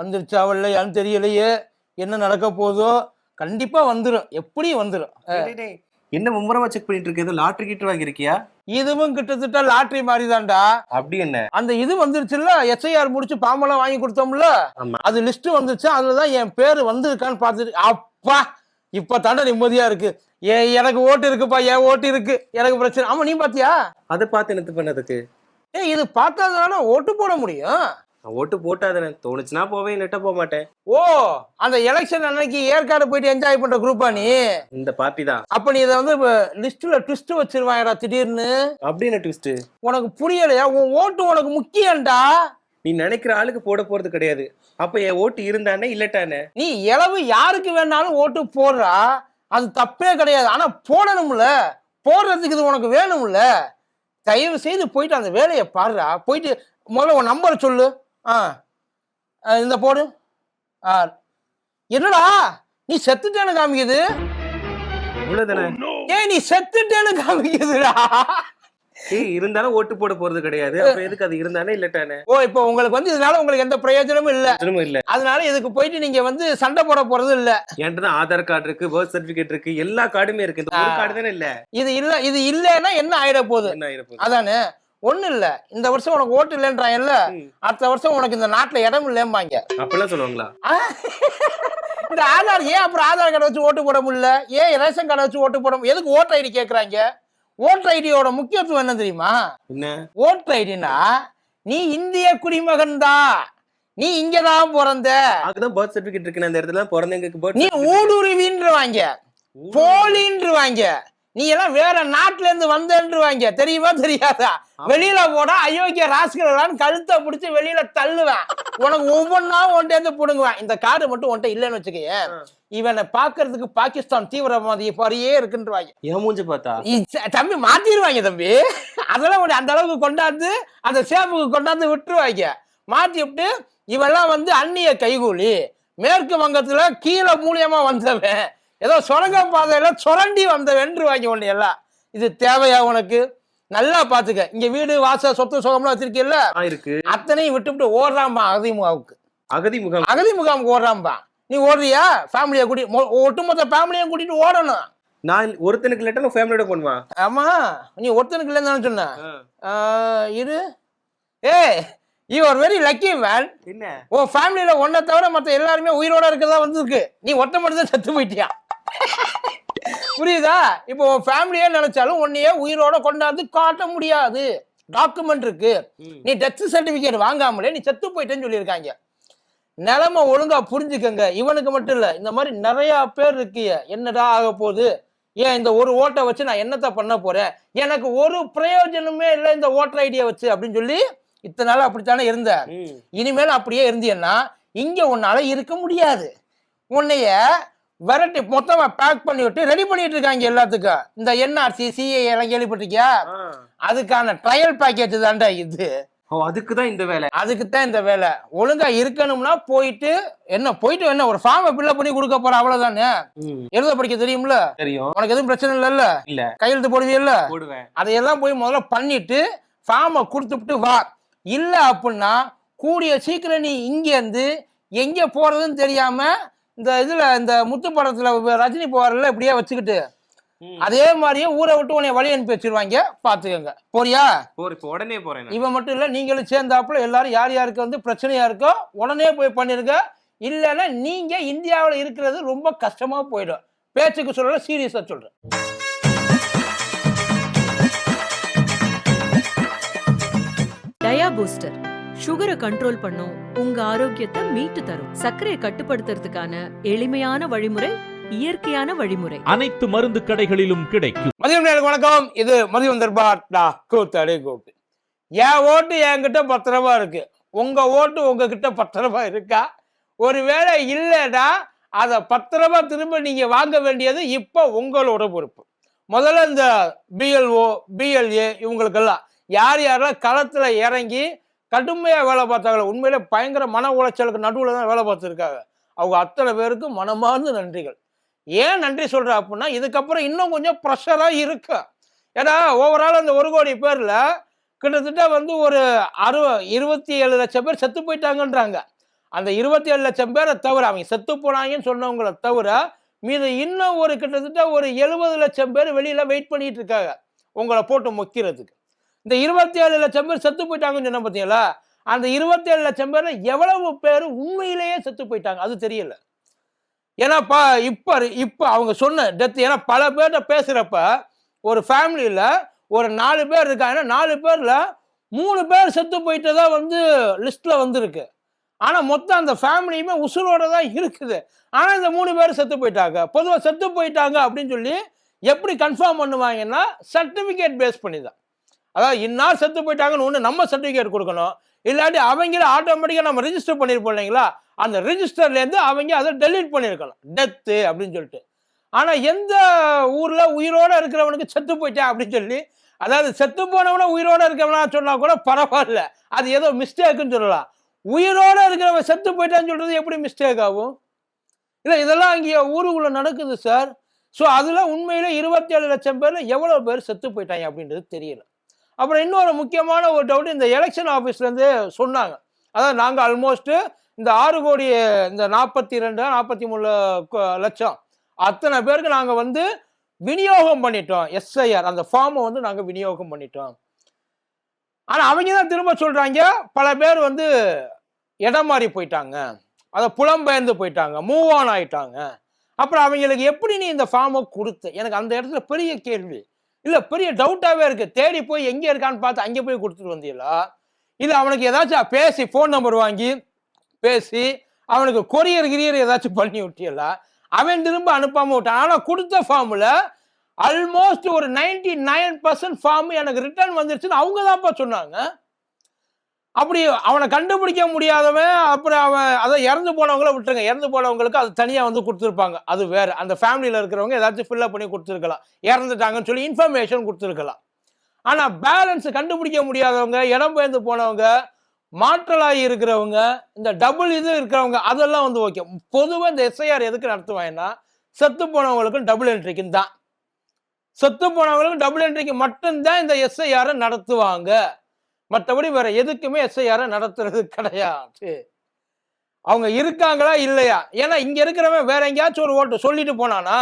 வந்துருச்சா இல்லையான்னு தெரியலையே. என்ன நடக்க போதோ கண்டிப்பா வந்துடும் எப்படியும் வந்துடும் என்ன மும்முரமா செக் பண்ணிட்டு இருக்க? ஏதோ லாட்டரி கிட்ட வாங்கியிருக்கியா? இதுவும் கிட்டத்தட்ட லாட்ரி மாதிரி தான்டா அப்படி என்ன? அந்த இது வந்துருச்சுல்ல? எஸ்ஐஆர் முடிச்சு பாம்பெல்லாம் வாங்கி கொடுத்தோம்ல. அது லிஸ்ட் வந்துருச்சு. அதுலதான் என் பேர் வந்திருக்கான்னு பார்த்துட்டு அப்பா! இப்ப தாண்டா நிம்மதியா இருக்கு. ஏ எனக்கு ஓட்டு இருக்குப்பா என் ஓட்டு இருக்கு. எனக்கு பிரச்சனை. ஆமா நீ பாத்தியா? அதை பார்த்து என்னத்து பண்ணதுக்கு? ஏய் இது பார்த்தாதானே ஓட்டு போட முடியும். நான் ஓட்டு போட்டாதானே தோணுச்சுன்னா போவேன் இல்லாட்டா போக மாட்டேன். ஓ அந்த எலெக்ஷன் அன்னைக்கு ஏற்காடு போயிட்டு என்ஜாய் பண்ற குரூப்பா நீ? இந்த பார்ட்டி தான். அப்ப நீ இதை வந்து லிஸ்ட்ல ட்விஸ்ட் வச்சிருவாங்கடா திடீர்னு. அப்படி என்ன ட்விஸ்ட் உனக்கு புரியலையா? உன் ஓட்டு உனக்கு முக்கியம்டா. நீ நினைக்கிற ஆளுக்கு போட போறது கிடையாது. அப்ப என் ஓட்டு இருந்தானே இல்லட்டானே? நீ இளவு யாருக்கு வேணாலும் ஓட்டு போடுறா. அது தப்பே கிடையாது. ஆனா போடணும்ல. போடுறதுக்கு இது உனக்கு வேணும்ல. தயவு செய்து போயிட்டு அந்த வேலையை பாருடா. போயிட்டு முதல்ல உன் நம்பர் சொல்லு. ஆ. இந்த போடு. ஆ. என்னடா? நீ செத்துட்டேன்னு காமிக்குது. இவ்வளவுதானே ஏய் நீ செத்துட்டேன்னு காமிக்குதுடா. இருந்தாலும் ஓட்டு போட போறது கிடையாது. அப்ப எதுக்கு அது இருந்தானே இல்லட்டானே? ஓ இப்போ உங்களுக்கு வந்து இதனால உங்களுக்கு எந்த பிரயோஜனமும் இல்ல. இல்ல. அதனால இதுக்கு போயிட்டு நீங்க வந்து சண்டை போட போறது இல்ல. என்கிட்ட தான் ஆதார் கார்டு இருக்கு பர்த் சர்டிபிகேட் இருக்கு எல்லா கார்டுமே இருக்கு. இந்த. கார்டு தானே இல்ல? இது இல்ல இது இல்லைன்னா என்ன ஆயிட போகுது? என்ன ஆயிரப்போகுது? அதானே? ஒண்ணு இல்ல இந்த வருஷம் உனக்கு ஓட்டு இல்லைன்றாங்கல்ல ம். அடுத்த வருஷம் உனக்கு இந்த நாட்டுல இடம் இல்லைம்பாங்க. அப்படிலாம் சொல்லுவாங்களா? இந்த ஆதார் ஏன் அப்புறம் ஆதார் கார்டு வச்சு ஓட்டு போட முடியல? ஏன் ரேஷன் கார்டு வச்சு ஓட்டு போட? எதுக்கு ஓட்டர் ஐடி கேக்குறாங்க? ஓட்டர் ஐடியோட முக்கியத்துவம் என்ன தெரியுமா? என்ன? ஓட்டர் ஐடினா நீ இந்திய குடிமகன் தான் நீ இங்கதான் பிறந்த. அதுதான் பர்த் சர்டிபிகேட் இருக்கு இந்த இடத்துல பர்த் நீ ஊடுருவின்றுவாங்க. போலின்றுவாங்க. நீ எல்லாம் வேற நாட்டுல இருந்து வந்தேன்றுவாங்க. தெரியுமா தெரியாதா? வெளியில போடா அயோக்கிய ராசிகள் கழுத்தை பிடிச்சி வெளியில தள்ளுவேன். உனக்கு ஒவ்வொன்னா ஒன்டேந்து புடுங்குவேன். இந்த கார்டு மட்டும் உன்ட்ட இல்லைன்னு வச்சுக்கேன் ஆ. இவனை பாக்குறதுக்கு பாகிஸ்தான் தீவிரவாதி பாரியே இருக்குன்றுவாங்க. என் மூஞ்சி பார்த்தா? தம்பி மாத்திருவாங்க தம்பி. அதெல்லாம் உன்னை அந்த அளவுக்கு கொண்டாந்து அந்த சேப்புக்கு கொண்டாந்து விட்டுருவாங்க. மாத்தி விட்டு இவெல்லாம் வந்து அந்நிய கைகூலி. மேற்கு வங்கத்துல கீழே மூலியமா வந்தவன். ஏதோ சுரங்க பாதையில சுரண்டி வந்தவன்றுவாங்க உன்னை எல்லாம் இது தேவையா உனக்கு? நல்லா பாத்துக்க. இங்க வீடு வாசல் சொத்து சுகம்லாம் வச்சிருக்கீல்ல? இருக்கு. அத்தனையும் விட்டுவிட்டு ஓடுறான்பா அகதிமுகாவுக்கு அகதி முகாம். அகதிமுகாமுக்கு ஓடுறான்பா. நீ ஓடுறியா? ஃபேமிலியை கூட்டி ஒட்டுமொத்த ஃபேமிலியும் கூட்டிட்டு ஓடணும். நான் ஒருத்தனுக்கு இல்லாட்டா நான் ஃபேமிலியோட பண்ணுவான் ஆமா. நீ ஒருத்தனுக்கு இல்லைன்னு சொன்ன. இரு. ஏய் you are very lucky man என்ன? உன் ஃபேமிலியில ஒன்றை தவிர மற்ற எல்லாருமே உயிரோட இருக்கதா வந்திருக்கு. நீ ஒட்ட மட்டும் தான் செத்து போயிட்டியா? புரியுதா? இப்போ உன் ஃபேமிலியே நினைச்சாலும் உன்னையே உயிரோட கொண்டாந்து காட்ட முடியாது. டாக்குமெண்ட் இருக்கு. நீ டெத் சர்டிபிகேட் வாங்காமலே நீ செத்து போயிட்டேன்னு சொல்லியிருக்காங்க. நிலைமை ஒழுங்கா புரிஞ்சுக்கங்க. இவனுக்கு மட்டும் இல்ல இந்த மாதிரி நிறைய பேர் இருக்கிய. என்னடா ஆக போகுது? ஏன் இந்த ஒரு ஓட்டை வச்சு நான் என்னத்த பண்ண போறேன்? எனக்கு ஒரு பிரயோஜனமே இல்லை இந்த ஓட்டர் ஐடியா வச்சு அப்படின்னு சொல்லி இத்தனை நாள் அப்படித்தானே இருந்த. இனிமேல் அப்படியே இருந்தீன்னா இங்க உன்னால இருக்க முடியாது. உன்னைய விரட்டி மொத்தமா பேக் பண்ணி விட்டு ரெடி பண்ணிட்டு இருக்காங்க எல்லாத்துக்கும். இந்த என்ஆர்சி சிஏ எல்லாம் கேள்விப்பட்டிருக்கியா. அதுக்கான ட்ரையல் பேக்கேஜ் தான்டா இது. அதுக்கு தான் இந்த வேலை. அதுக்கு தான் இந்த வேலை. ஒழுங்கா இருக்கணும்னா போயிட்டு என்ன போயிட்டு என்ன ஒரு ஃபார்மை ஃபில்அப் பண்ணி கொடுக்க போற அவ்வளவுதானே. எழுத படிக்க தெரியும்ல? தெரியும். உனக்கு எதுவும் பிரச்சனை இல்லைல்ல இல்ல? கையெழுத்து போடுவீல்ல போடுவேன். அதையெல்லாம் போய் முதல்ல பண்ணிட்டு ஃபார்மை கொடுத்துட்டு வா. இல்ல அப்படின்னா கூடிய சீக்கிரம் நீ இங்க இருந்து எங்க போறதுன்னு தெரியாம இந்த இதுல இந்த முத்து படத்துல ரஜினி போவார்ல இப்படியே வச்சுக்கிட்டு. அதே மாதிரியே ஊரை விட்டு உன்னை வழி அனுப்பி வச்சிருவாங்க. பாத்துக்கோங்க. போறியா? உடனே போறேன் நான். இவன் மட்டும் இல்ல நீங்களும் சேர்ந்தாப்புல எல்லாரும் யார் யாருக்கு வந்து பிரச்சனையா இருக்கோ உடனே போய் பண்ணிருங்க. இல்லைன்னா நீங்க இந்தியாவில் இருக்கிறது ரொம்ப கஷ்டமா போயிடும். பேச்சுக்கு சொல்லல சீரியஸா சொல்றேன். டயா பூஸ்டர். சுகரை கண்ட்ரோல் பண்ணும் உங்க ஆரோக்கியத்தை மீட்டு தரும். சர்க்கரையை கட்டுப்படுத்துறதுக்கான எளிமையான வழிமுறை இயற்கையான வழிமுறை. அனைத்து மருந்து கடைகளிலும் கிடைக்கும். மதியம் வணக்கம். இது மதியம் தர்பார் டா கூத்தாடி கோபி என் ஓட்டு என்கிட்ட பத்திரமா இருக்கு. உங்க ஓட்டு உங்ககிட்ட பத்திரமா இருக்கா? ஒருவேளை இல்லைன்னா அதை பத்திரமா திரும்ப நீங்க வாங்க வேண்டியது இப்போ உங்களோட பொறுப்பு. முதல்ல இந்த பிஎல்ஓ பிஎல்ஏ இவங்களுக்கெல்லாம் யார் யாரெல்லாம் களத்துல இறங்கி கடுமையாக வேலை பார்த்தாங்களே உண்மையிலே பயங்கர மன உளைச்சலுக்கு நடுவில் தான் வேலை பார்த்துருக்காங்க. அவங்க அத்தனை பேருக்கு மனமார்ந்த நன்றிகள். ஏன் நன்றி சொல்ற அப்படின்னா இதுக்கப்புறம் இன்னும் கொஞ்சம் ப்ரெஷராக இருக்கு. ஏன்னா ஓவரால் அந்த ஒரு கோடி பேரில் கிட்டத்தட்ட வந்து ஒரு அறு இருபத்தி ஏழு லட்சம் பேர் செத்து போயிட்டாங்கன்றாங்க. அந்த இருபத்தி ஏழு லட்சம் பேரை தவிர அவங்க செத்து போனாங்கன்னு சொன்னவங்களை தவிர மீது இன்னும் ஒரு கிட்டத்தட்ட ஒரு எழுபது லட்சம் பேர் வெளியில் வெயிட் பண்ணிட்டு இருக்காங்க. உங்களை போட்டு மொக்கிறதுக்கு இந்த இருபத்தி ஏழு லட்சம் பேர் செத்து போயிட்டாங்கன்னு சொன்ன பார்த்தீங்களா அந்த இருபத்தி ஏழு லட்சம் பேர்ல எவ்வளவு பேர் உண்மையிலேயே செத்து போயிட்டாங்க? அது தெரியல. ஏன்னா ப இப்போ இப்போ அவங்க சொன்ன டெத் ஏன்னா பல பேர்கிட்ட பேசுகிறப்ப ஒரு ஃபேமிலியில் ஒரு நாலு பேர் இருக்காங்கன்னா நாலு பேரில் மூணு பேர் செத்து போயிட்டதா வந்து லிஸ்ட்டில் வந்திருக்கு. ஆனால் மொத்தம் அந்த ஃபேமிலியுமே உசுரோட தான் இருக்குது. ஆனால் இந்த மூணு பேர் செத்து போயிட்டாங்க. பொதுவாக செத்து போயிட்டாங்க அப்படின்னு சொல்லி எப்படி கன்ஃபார்ம் பண்ணுவாங்கன்னா சர்டிஃபிகேட் பேஸ் பண்ணி தான். அதாவது இன்னார் செத்து போயிட்டாங்கன்னு ஒன்று நம்ம சர்டிஃபிகேட் கொடுக்கணும். இல்லாட்டி அவங்கள ஆட்டோமேட்டிக்காக நம்ம ரிஜிஸ்டர் பண்ணியிருப்போம் இல்லைங்களா? அந்த ரிஜிஸ்டர்லேருந்து அவங்க அதை டெலீட் பண்ணியிருக்கலாம் டெத்து அப்படின்னு சொல்லிட்டு. ஆனால் எந்த ஊரில் உயிரோடு இருக்கிறவனுக்கு செத்து போயிட்டேன் அப்படின்னு சொல்லி அதாவது செத்து போனவன உயிரோடு இருக்கிறவனா சொன்னால் கூட பரவாயில்ல. அது ஏதோ மிஸ்டேக்குன்னு சொல்லலாம். உயிரோட இருக்கிறவன் செத்து போயிட்டான்னு சொல்கிறது எப்படி மிஸ்டேக் ஆகும்? இல்லை இதெல்லாம் இங்கே ஊருக்குள்ளே நடக்குது சார் ஸோ அதில் உண்மையில் இருபத்தி ஏழு லட்சம் பேரில் எவ்வளோ பேர் செத்து போயிட்டாங்க அப்படின்றது தெரியல. அப்புறம் இன்னொரு முக்கியமான ஒரு டவுட் இந்த எலெக்ஷன் ஆஃபீஸ்லேருந்து சொன்னாங்க. அதாவது நாங்கள் ஆல்மோஸ்ட்டு இந்த ஆறு கோடி இந்த நாற்பத்தி ரெண்டு நாற்பத்தி மூணு லட்சம் அத்தனை பேருக்கு நாங்கள் வந்து விநியோகம் பண்ணிட்டோம் எஸ்ஐஆர் அந்த ஃபார்மை வந்து நாங்கள் விநியோகம் பண்ணிட்டோம். ஆனால் அவங்க தான் திரும்ப சொல்கிறாங்க பல பேர் வந்து இடம் மாறி போயிட்டாங்க. அதை புலம்பெயர்ந்து போயிட்டாங்க மூவ் ஆன் ஆயிட்டாங்க. அப்புறம் அவங்களுக்கு எப்படி நீ இந்த ஃபார்மை கொடுத்து? எனக்கு அந்த இடத்துல பெரிய கேள்வி. இல்லை பெரிய டவுட்டாகவே இருக்கு. தேடி போய் எங்கே இருக்கான்னு பார்த்து அங்கே போய் கொடுத்துட்டு வந்தீங்களா? இல்லை அவனுக்கு ஏதாச்சும் பேசி ஃபோன் நம்பர் வாங்கி பேசி அவனுக்கு கொரியர் கிரியர் ஏதாச்சும் பண்ணி விட்டீங்களா? அவன் திரும்ப அனுப்பாம விட்டான். ஆனால் கொடுத்த ஃபார்மில் ஆல்மோஸ்ட் ஒரு நைன்டி நைன் பர்சன்ட் ஃபார்ம் எனக்கு ரிட்டர்ன் வந்துருச்சுன்னு அவங்க தான்ப்பா சொன்னாங்க. அப்படி அவனை கண்டுபிடிக்க முடியாதவன் அப்புறம் அவன் அதை இறந்து போனவங்கள விட்டுருங்க. இறந்து போனவங்களுக்கு அது தனியாக வந்து கொடுத்துருப்பாங்க. அது வேறு. அந்த ஃபேமிலியில் இருக்கிறவங்க ஏதாச்சும் ஃபில்லப் பண்ணி கொடுத்துருக்கலாம். இறந்துட்டாங்கன்னு சொல்லி இன்ஃபர்மேஷன் கொடுத்துருக்கலாம். ஆனால் பேலன்ஸ் கண்டுபிடிக்க முடியாதவங்க இடம் பெயர்ந்து போனவங்க மாற்றலாகி இருக்கிறவங்க இந்த டபுள் இது இருக்கிறவங்க அதெல்லாம் வந்து ஓகே பொதுவாக இந்த எஸ்ஐஆர் எதுக்கு நடத்துவாங்கன்னா செத்து போனவங்களுக்கும் டபுள் என்ட்ரிக்கும் தான். செத்து போனவங்களுக்கும் டபுள் என்ட்ரிக்கு மட்டும்தான் இந்த எஸ்ஐஆரை நடத்துவாங்க. மற்றபடி வேற எதுக்குமே எஸ்ஐஆரை நடத்துறது கிடையாது. அவங்க இருக்காங்களா இல்லையா? ஏன்னா இங்க இருக்கிறவன் வேற எங்கேயாச்சும் ஒரு ஓட்டு சொல்லிட்டு போனானா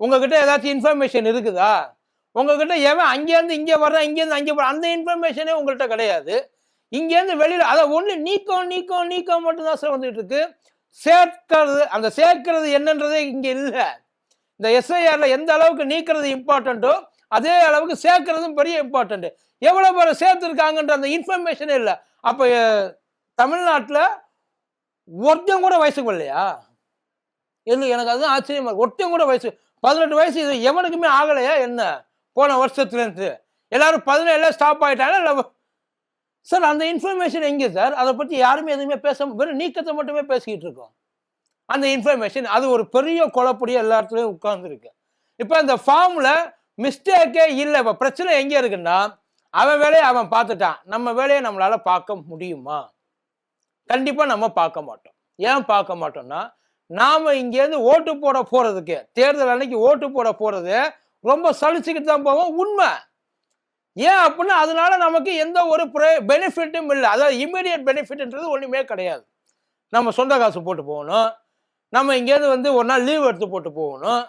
உங்ககிட்ட ஏதாச்சும் இன்ஃபர்மேஷன் இருக்குதா? உங்ககிட்ட எவன் அங்கேருந்து இங்கே வர்றான் இங்கேருந்து அங்கே அந்த இன்ஃபர்மேஷனே உங்கள்கிட்ட கிடையாது. இங்கேருந்து வெளியில் அதை ஒன்று நீக்கம் நீக்கம் நீக்கம் மட்டும்தான் சார் வந்துட்டு இருக்கு சேர்க்கிறது அந்த சேர்க்கிறது என்னன்றதே இங்கே இல்லை. இந்த எஸ்ஐஆரில் எந்த அளவுக்கு நீக்கிறது இம்பார்ட்டண்ட்டோ அதே அளவுக்கு சேர்க்கிறதும் பெரிய இம்பார்ட்டண்ட்டு எவ்வளோ பேரை சேர்த்துருக்காங்கன்ற அந்த இன்ஃபர்மேஷனே இல்லை. அப்போ தமிழ்நாட்டில் ஒருத்தன் கூட வயசுக்கு இல்லையா இல்லை எனக்கு அதுதான் ஆச்சரியமா இருக்கு. ஒருத்தன் கூட வயசு பதினெட்டு வயசு இது எவனுக்குமே ஆகலையா என்ன? போன வருஷத்துலேருந்து. எல்லாரும் பதினேழுல ஸ்டாப் ஆகிட்டாங்க இல்லை சார் அந்த இன்ஃபர்மேஷன் எங்கே சார்? அதை பற்றி யாருமே எதுவுமே பேச வெறும் நீக்கத்தை மட்டுமே பேசிக்கிட்டு இருக்கோம். அந்த இன்ஃபர்மேஷன் அது ஒரு பெரிய குழப்படியாக எல்லா இடத்துலையும் உட்காந்துருக்கு இப்போ அந்த ஃபார்மில் மிஸ்டேக்கே இல்லை. இப்போ பிரச்சனை எங்கே இருக்குன்னா அவன் வேலையை அவன் பார்த்துட்டான். நம்ம வேலையை நம்மளால் பார்க்க முடியுமா? கண்டிப்பாக நம்ம பார்க்க மாட்டோம். ஏன் பார்க்க மாட்டோம்னா நாம் இங்கேருந்து ஓட்டு போட போகிறதுக்கு தேர்தல் அன்னைக்கு ஓட்டு போட போகிறது ரொம்ப சலிச்சுக்கிட்டு தான் போவோம். உண்மை. ஏன் அப்படின்னா அதனால நமக்கு எந்த ஒரு பெனிஃபிட்டும் இல்லை. அதாவது இமீடியட் பெனிஃபிட்ன்றது ஒன்றுமே கிடையாது. நம்ம சொந்த காசு போட்டு போகணும். நம்ம இங்கேருந்து வந்து ஒரு நாள் லீவ் எடுத்து போட்டு போகணும்.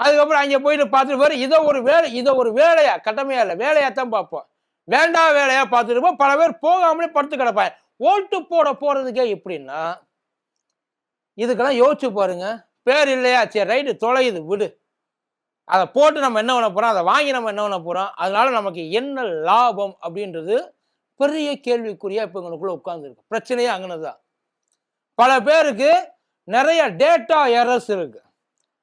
அதுக்கப்புறம் அங்கே போயிட்டு பார்த்துட்டு வேறு இதை ஒரு வேலை இதை ஒரு வேலையாக கட்டமையாக இல்லை. வேலையாக தான் பார்ப்போம். வேண்டாம் வேலையா பார்த்துட்டு இருப்போம். பல பேர் போகாமலே படுத்து கிடப்பாங்க. ஓட்டு போட போறதுக்கே எப்படின்னா இதுக்கெல்லாம் யோசிச்சு பாருங்க. பேர் இல்லையா? சரி ரைட்டு தொலையுது விடு. அதை போட்டு நம்ம என்ன பண்ண போறோம்? அதை வாங்கி நம்ம என்ன பண்ண போறோம்? அதனால நமக்கு என்ன லாபம் அப்படின்றது பெரிய கேள்விக்குறியா இப்போ எங்களுக்குள்ள உட்கார்ந்துருக்கு. பிரச்சனையே அங்கனதான். பல பேருக்கு நிறைய டேட்டா எரர்ஸ் இருக்கு.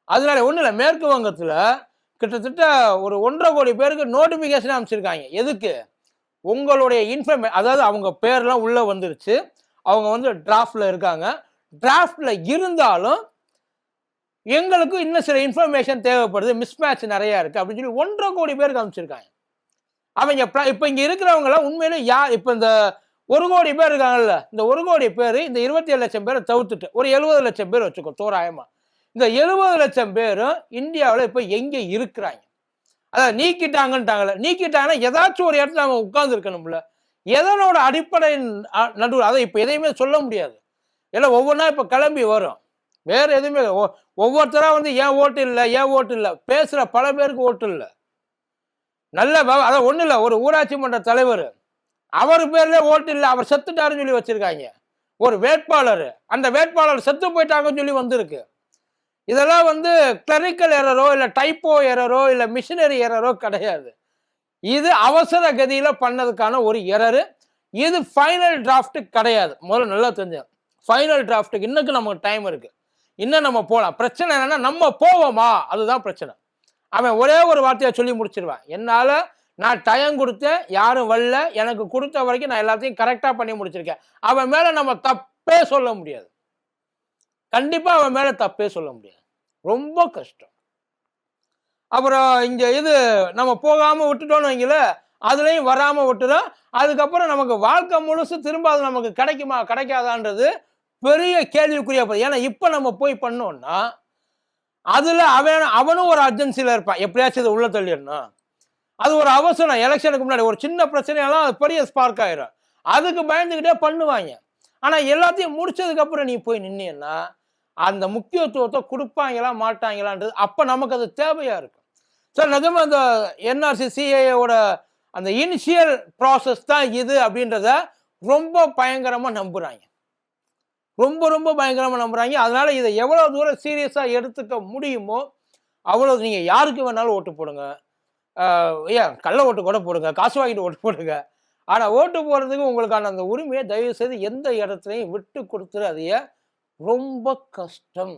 அதனால ஒன்றும் இல்லை மேற்கு வங்கத்தில் கிட்டத்தட்ட ஒரு ஒன்றரை கோடி பேருக்கு நோட்டிஃபிகேஷன் அமைச்சிருக்காங்க எதுக்கு? உங்களுடைய இன்ஃபர்மே அதாவது அவங்க பேர்லாம் உள்ளே வந்துருச்சு. அவங்க வந்து டிராஃப்டில் இருக்காங்க. டிராஃப்டில் இருந்தாலும் எங்களுக்கு இன்னும் சில இன்ஃபர்மேஷன் தேவைப்படுது. மிஸ்மேட்ச் நிறையா இருக்குது அப்படின்னு சொல்லி ஒன்றரை கோடி பேர் காமிச்சிருக்காங்க அவங்க இப்போ இங்கே இருக்கிறவங்களாம் உண்மையிலே யார் இப்போ இந்த ஒரு கோடி பேர் இருக்காங்கல்ல இந்த ஒரு கோடி பேர் இந்த இருபத்தி ஏழு லட்சம் பேரை தவிர்த்துட்டு ஒரு எழுபது லட்சம் பேர் வச்சுக்கோ தோராயமாக இந்த எழுபது லட்சம் பேரும் இந்தியாவில் இப்போ எங்கே இருக்கிறாங்க? அதாவது நீக்கிட்டாங்கன்ட்டாங்கல்ல. நீக்கிட்டாங்கன்னா ஏதாச்சும் ஒரு இடத்துல அவங்க உட்கார்ந்து இருக்கணும்ல எதனோட அடிப்படை நடுவில் அதை இப்போ எதையுமே சொல்ல முடியாது. இல்லை ஒவ்வொன்றா இப்போ கிளம்பி வரும். வேறு எதுவுமே ஒ- வந்து ஏன் ஓட்டு இல்லை ஏன் ஓட்டு இல்லை? பேசுகிற பல பேருக்கு ஓட்டு இல்லை. நல்ல அதான் ஒன்றும் இல்லை. ஒரு ஊராட்சி மன்ற தலைவர் அவர் பேரில் ஓட்டு இல்லை அவர் செத்துட்டாருன்னு சொல்லி வச்சுருக்காங்க. ஒரு வேட்பாளர் அந்த வேட்பாளர் செத்து போயிட்டாங்கன்னு சொல்லி வந்திருக்கு. இதெல்லாம் வந்து கிளரிக்கல் எரரோ இல்லை டைப்போ எரரோ இல்லை மிஷினரி எரரோ கிடையாது. இது அவசர கதியில் பண்ணதுக்கான ஒரு எரரு இது ஃபைனல் டிராஃப்ட் கிடையாது. முதல்ல நல்லா தெரிஞ்சேன் ஃபைனல் டிராஃப்ட்டுக்கு இன்னுக்கு நமக்கு டைம் இருக்குது இன்னும் நம்ம போகலாம் பிரச்சனை என்னென்னா நம்ம போவோமா? அதுதான் பிரச்சனை. அவன் ஒரே ஒரு வார்த்தையை சொல்லி முடிச்சிருவான். என்னால் நான் டைம் கொடுத்தேன் யாரும் வரல. எனக்கு கொடுத்த வரைக்கும் நான் எல்லாத்தையும் கரெக்டாக பண்ணி முடிச்சிருக்கேன். அவன் மேலே நம்ம தப்பே சொல்ல முடியாது. கண்டிப்பாக அவன் மேலே தப்பே சொல்ல முடியாது. ரொம்ப கஷ்டம். அப்புறம் இங்கே இது நம்ம போகாமல் விட்டுட்டோம்னு வைங்கள அதுலேயும் வராமல் விட்டுறோம் அதுக்கப்புறம் நமக்கு வாழ்க்கை முழுசு திரும்ப அது நமக்கு கிடைக்குமா கிடைக்காதான்றது பெரிய கேள்விக்குரிய ஏன்னா இப்போ நம்ம போய் பண்ணோம்னா அதில் அவன் அவனும் ஒரு அர்ஜென்சியில் இருப்பான். எப்படியாச்சும் இது உள்ள தள்ளிடணும். அது ஒரு அவசரம். எலெக்ஷனுக்கு முன்னாடி ஒரு சின்ன பிரச்சனையெல்லாம் அது பெரிய ஸ்பார்க் ஆயிரும். அதுக்கு பயந்துக்கிட்டே பண்ணுவாங்க. ஆனால் எல்லாத்தையும் முடிச்சதுக்கப்புறம் நீ போய் நின்னீன்னா அந்த முக்கியத்துவத்தை கொடுப்பாங்களா மாட்டாங்களான்றது அப்போ நமக்கு அது தேவையாக இருக்கும் சார் நிஜமாக அந்த என்ஆர்சி சிஏஓட அந்த இனிஷியல் ப்ராசஸ் தான் இது அப்படின்றத ரொம்ப பயங்கரமாக நம்புகிறாங்க ரொம்ப ரொம்ப பயங்கரமாக நம்புகிறாங்க அதனால் இதை எவ்வளோ தூரம் சீரியஸாக எடுத்துக்க முடியுமோ அவ்வளோ நீங்கள் யாருக்கு வேணாலும் ஓட்டு போடுங்க. ஏன் கள்ள ஓட்டு கூட போடுங்க காசு வாங்கிட்டு ஓட்டு போடுங்க. ஆனால் ஓட்டு போடுறதுக்கு உங்களுக்கான அந்த உரிமையை தயவு செய்து எந்த இடத்துலையும் விட்டு கொடுத்துரு அதையே ரொம்ப கஷ்டம்.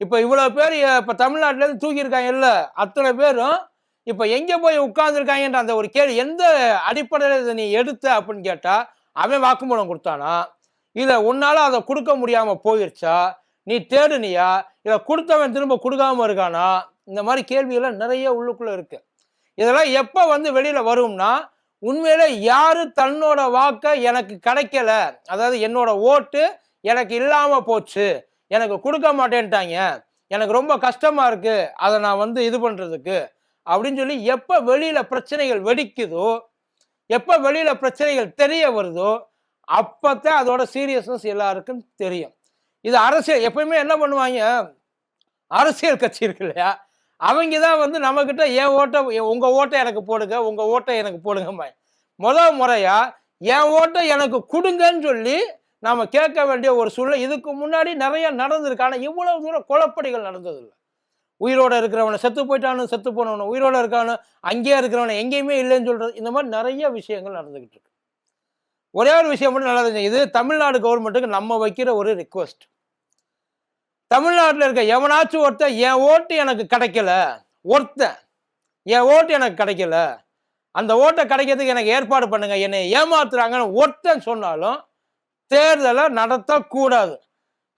இப்போ இவ்வளோ பேர் இப்போ தமிழ்நாட்டிலேருந்து தூக்கியிருக்காங்கல்ல அத்தனை பேரும் இப்போ எங்கே போய் உட்கார்ந்துருக்காங்கன்ற அந்த ஒரு கேள்வி எந்த அடிப்படையில் இதை நீ எடுத்த அப்படின்னு கேட்டால் அவன் வாக்குமூலம் கொடுத்தானா? இதை உன்னால் அதை கொடுக்க முடியாமல் போயிடுச்சா நீ தேடுனியா? இதை கொடுத்தவன் திரும்ப கொடுக்காம இருக்கானா? இந்த மாதிரி கேள்விகள்லாம் நிறைய உள்ளுக்குள்ளே இருக்குது இதெல்லாம் எப்போ வந்து வெளியில் வரும்னா உண்மையில யாரு தன்னோட வாக்கை எனக்கு கிடைக்கல அதாவது என்னோட ஓட்டு எனக்கு இல்லாமல் போச்சு. எனக்கு கொடுக்க மாட்டேன்ட்டாங்க. எனக்கு ரொம்ப கஷ்டமாக இருக்குது அதை நான் வந்து இது பண்ணுறதுக்கு அப்படின்னு சொல்லி எப்போ வெளியில் பிரச்சனைகள் வெடிக்குதோ எப்போ வெளியில் பிரச்சனைகள் தெரிய வருதோ அப்பத்தான் அதோட சீரியஸ்னஸ் எல்லாருக்கும் தெரியும். இது அரசியல் எப்பயுமே என்ன பண்ணுவாங்க? அரசியல் கட்சி இருக்கு இல்லையா? அவங்க தான் வந்து நம்மக்கிட்ட என் ஓட்டை உங்கள் ஓட்டை எனக்கு போடுங்க உங்கள் ஓட்டை எனக்கு போடுங்கம்மா முதல் முறையாக என் ஓட்டை எனக்கு கொடுங்கன்னு சொல்லி நாம் கேட்க வேண்டிய ஒரு சூழ்நிலை. இதுக்கு முன்னாடி நிறைய நடந்திருக்கு. ஆனால் இவ்வளவு தூரம் குழப்படிகள் நடந்ததில்லை. உயிரோட இருக்கிறவனை செத்து போயிட்டானு செத்து போனவனு உயிரோட இருக்கானு அங்கேயே இருக்கிறவனை எங்கேயுமே இல்லைன்னு சொல்கிறது இந்த மாதிரி நிறைய விஷயங்கள் நடந்துக்கிட்டு இருக்கு. ஒரே ஒரு விஷயம் மட்டும் நல்லா தெரிஞ்சு இது தமிழ்நாடு கவர்மெண்ட்டுக்கு நம்ம வைக்கிற ஒரு ரிக்வஸ்ட் தமிழ்நாட்டில் இருக்க எவனாச்சும் ஒருத்தன் என் ஓட்டு எனக்கு கிடைக்கல ஒருத்தன் என் ஓட்டு எனக்கு கிடைக்கல அந்த ஓட்டை கிடைக்கிறதுக்கு எனக்கு ஏற்பாடு பண்ணுங்க என்னை ஏமாத்துறாங்கன்னு ஒருத்தன் சொன்னாலும் தேர்தலை நடத்தக்கூடாது.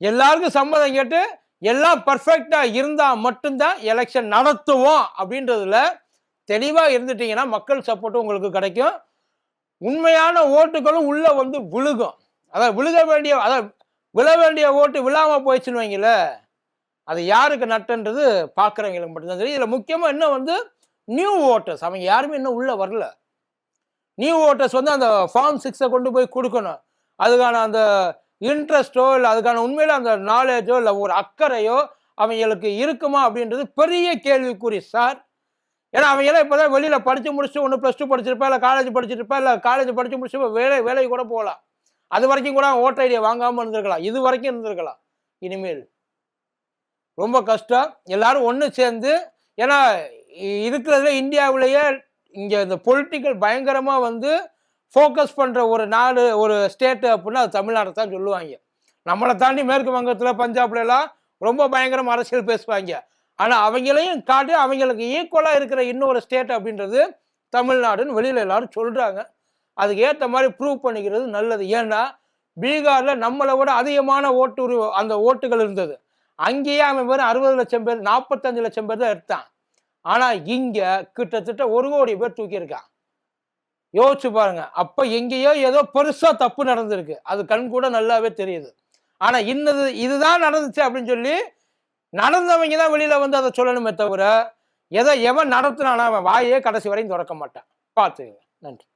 எல்லாருக்கும் சம்மதம் கேட்டு எல்லாம் பர்ஃபெக்டா இருந்தா மட்டும்தான் எலெக்ஷன் நடத்துவோம் அப்படின்றதுல தெளிவா இருந்துட்டீங்கன்னா மக்கள் சப்போர்ட்டும் உங்களுக்கு கிடைக்கும். உண்மையான ஓட்டுகளும் உள்ள வந்து விழுகும். அதாவது விழுக வேண்டிய அதான் விழ வேண்டிய ஓட்டு விழாம போயிடுச்சுன்னு வைங்களே அது யாருக்கு நட்டுன்றது பார்க்குறவங்களுக்கு மட்டும்தான் தெரியும். இதில் முக்கியமாக இன்னும் வந்து நியூ ஓட்டர்ஸ் அவங்க யாருமே இன்னும் உள்ளே வரல. நியூ ஓட்டர்ஸ் வந்து அந்த ஃபார்ம் சிக்ஸை கொண்டு போய் கொடுக்கணும். அதுக்கான அந்த இன்ட்ரெஸ்ட்டோ இல்லை அதுக்கான உண்மையில அந்த நாலேஜோ இல்லை ஒரு அக்கறையோ அவங்களுக்கு இருக்குமா அப்படின்றது பெரிய கேள்விக்குறி சார் ஏன்னா அவங்க எல்லாம் இப்போதான் வெளியில் படித்து முடிச்சுட்டு ஒன்று ப்ளஸ் டூ படிச்சிருப்பா இல்லை காலேஜ் படிச்சிருப்பா இல்லை காலேஜ் படித்து முடிச்சு வேலை வேலைக்கு கூட போகலாம். அது வரைக்கும் கூட ஓட்டர் ஐடியா வாங்காமல் இருந்திருக்கலாம். இது வரைக்கும் இருந்திருக்கலாம். இனிமேல். ரொம்ப கஷ்டம். எல்லாரும் ஒன்று சேர்ந்து ஏன்னா இருக்கிறதுல இந்தியாவிலேயே இங்கே இந்த பொலிட்டிக்கல் பயங்கரமாக வந்து ஃபோக்கஸ் பண்ணுற ஒரு நாடு ஒரு ஸ்டேட்டு அப்படின்னா அது தமிழ்நாடு தான் சொல்லுவாங்க. நம்மளை தாண்டி மேற்கு வங்கத்தில் பஞ்சாப்ல எல்லாம் ரொம்ப பயங்கரம் அரசியல் பேசுவாங்க. ஆனால் அவங்களையும் காட்டி அவங்களுக்கு ஈக்குவலாக இருக்கிற இன்னொரு ஸ்டேட் அப்படின்றது தமிழ்நாடுன்னு வெளியில் எல்லாரும் சொல்கிறாங்க அதுக்கு ஏற்ற மாதிரி ப்ரூவ் பண்ணிக்கிறது நல்லது. ஏன்னா பீகாரில் நம்மளை விட அதிகமான ஓட்டு அந்த ஓட்டுகள் இருந்தது. அங்கேயே அவன் வெறும் அறுபது லட்சம் பேர் நாற்பத்தஞ்சு லட்சம் பேர் தான் எடுத்தான். ஆனால் இங்கே கிட்டத்தட்ட ஒரு கோடி பேர் தூக்கியிருக்கான். யோசிச்சு பாருங்க. அப்ப எங்கேயோ ஏதோ பெருசா தப்பு நடந்திருக்கு. அது கண் கூட நல்லாவே தெரியுது. ஆனா இன்னது இதுதான் நடந்துச்சு அப்படின்னு சொல்லி நடந்தவங்க தான் வெளியில வந்து அதை சொல்லணுமே தவிர எதை எவன் நடத்துனானா அவன் வாயே கடைசி வரையும் திறக்க மாட்டான். பார்த்துக்கங்க. நன்றி.